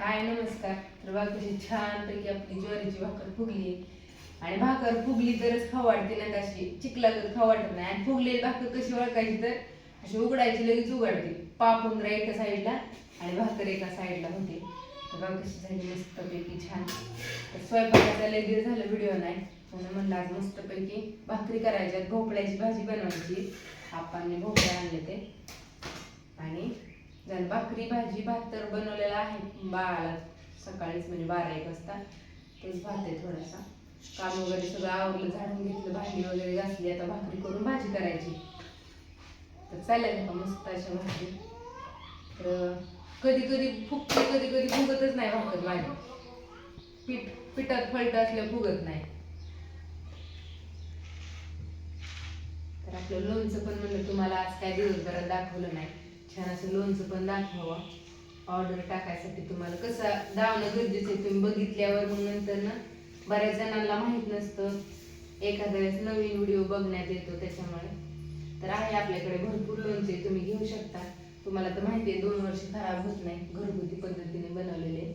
हाय नमस्कार. तर बघा कशी छानपैकी आपली ज्वारीची भाकर फुगली आणि भाकर फुगली तरच खाऊ वाटते ना अशी चिकलागत खाऊ वाटत नाही. आणि फुगलेली भाकर कशी ओळखायची तर अशी उघडायची लगेच उघडते. पापुंद्रा एका साईडला आणि भाकर एका साईडला होते. तर बघा कशी झाली मस्तपैकी छान. तर स्वयंपाकाचा लगेच झालं व्हिडिओ नाही. म्हणून म्हणलं आज मस्तपैकी भाकरी करायच्यात भोपळ्याची भाजी बनवायची. आपण भोपळ्या आणले ते. आणि झालं भाकरी भाजी भात तर बनवलेला आहे बाळाला. सकाळीच म्हणजे बारा एक वाजता. तेच भात आहे थोडासा. काम वगैरे सगळं आवरलं झाडून घेतलं भांडी वगैरे घासली. आता भाकरी करून भाजी करायची. तर चालेल का मस्त अशा भाकरी. तर कधी कधी फुगते कधी कधी फुगतच नाही भाकर माझी. पीठ पिठात फलट असल्या फुगत नाही. तर आपलं लोणचं पण म्हणलं तुम्हाला आज काय दिवसभरात दाखवलं नाही. छान असं लोणचं पण दाखवावं. ऑर्डर टाकायसाठी तुम्हाला. कसं धावणं गरजेचं आहे तुम्ही बघितल्यावर मग नंतर ना बऱ्याच जणांना माहीत नसतं. एखाद्या वेळेस नवीन व्हिडिओ बघण्यात येतो त्याच्यामुळे. तर आहे आपल्याकडे भरपूर लोणचे तुम्ही घेऊ शकता. तुम्हाला तर माहिती आहे दोन वर्ष खराब होत नाही घरगुती पद्धतीने बनवलेले.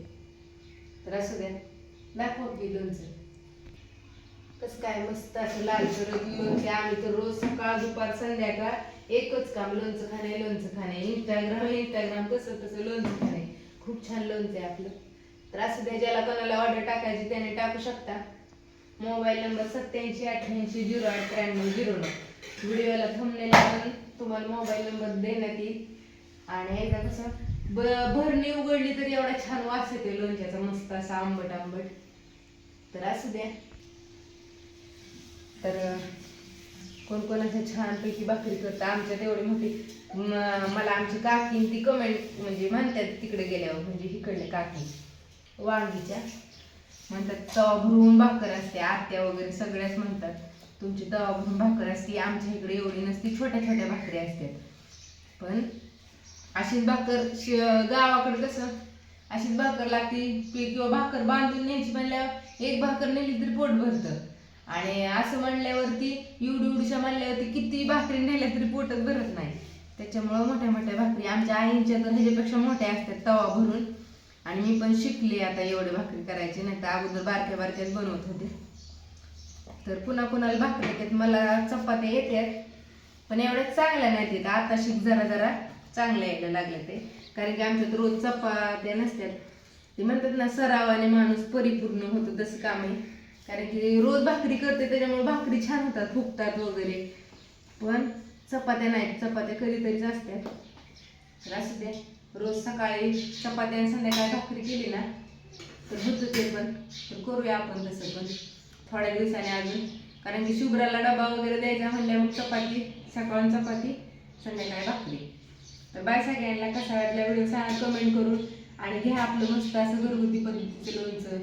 तर असू द्या. दाखव की लोणचं. कसं काय मस्त असं लाल करत लोणचे. आम्ही तर रोज सकाळ दुपार संध्याकाळ एकच काम लोणचं खाणे लोणचं खाणे. इंस्टाग्राम इंस्टाग्राम कसं तसं लोणचं खाणे. खूप छान लोणचं आहे आपलं. तर असं द्या ज्याला कोणाला ऑर्डर टाकायची त्याने टाकू शकता. मोबाईल नंबर सत्याऐंशी अठ्ठ्याऐंशी झिरो आठ त्र्याण्णव झिरो नऊ. व्हिडिओला थंबनेला लागून तुम्हाला मोबाईल नंबर देण्यात येईल. आणि एकदा कसं ब भरणी उघडली तरी एवढा छान वास येते लोणच्याचा. मस्त असा आंबट आंबट. तर असू द्या. तर कोण कोण असं छानपैकी भाकरी करतं. आमच्यात एवढी मोठी मला आमची काकी ती कमेंट म्हणजे म्हणतात तिकडे गेल्यावर म्हणजे इकडले काकी. वांगीच्या. म्हणतात तवा भरून भाकर असते आत्या वगैरे सगळ्याच म्हणतात. तुमची तवा भरून भाकर असते आमच्या इकडे एवढी नसती छोट्या छोट्या भाकरी असतात. पण अशीच भाकर श- गावाकडे कसं अशीच भाकर लागते किंवा भाकर बांधून न्यायची म्हणल्यावर एक भाकर नेली तरी पोट भरतं. आणि असं म्हणल्यावरती एवढी एवढीशा म्हणल्यावरती किती भाकरी नेल्या तरी पोटच भरत नाही. त्याच्यामुळं मोठ्या मोठ्या भाकरी आमच्या आईंच्या तर ह्याच्यापेक्षा मोठ्या असतात तवा भरून. आणि मी पण शिकले आता एवढे भाकरी करायची नाही तर अगोदर बारक्या बारक्याच बनवत होते. तर पुन्हा कुणाला भाकरी येतात मला चपात्या येतात पण एवढ्या चांगल्या नाहीत येत. आता शिक जरा जरा चांगल्या यायला लागले ते. कारण की आमच्यात रोज चपात्या नसतात. ते म्हणतात ना सरावाने माणूस परिपूर्ण होतो तसं काम आहे कारण की रोज भाकरी करते त्याच्यामुळे भाकरी छान होतात फुगतात वगैरे. पण चपात्या नाहीत चपात्या कधीतरीच असतात. तर असू द्या रोज सकाळी चपात्या आणि संध्याकाळी भाकरी केली ना तर होतं ते पण. तर करूया आपण तसं पण थोड्या दिवसाने अजून. कारण की शुभ्राला डबा वगैरे द्यायचा म्हणल्या मग चपाती सकाळून चपाती संध्याकाळी भाकरी. तर बाय सगळ्यांना कसा वाटला व्हिडिओ सांगा कमेंट करून. आणि घ्या आपलं मस्त असं घरगुती पद्धतीचं लोणचं.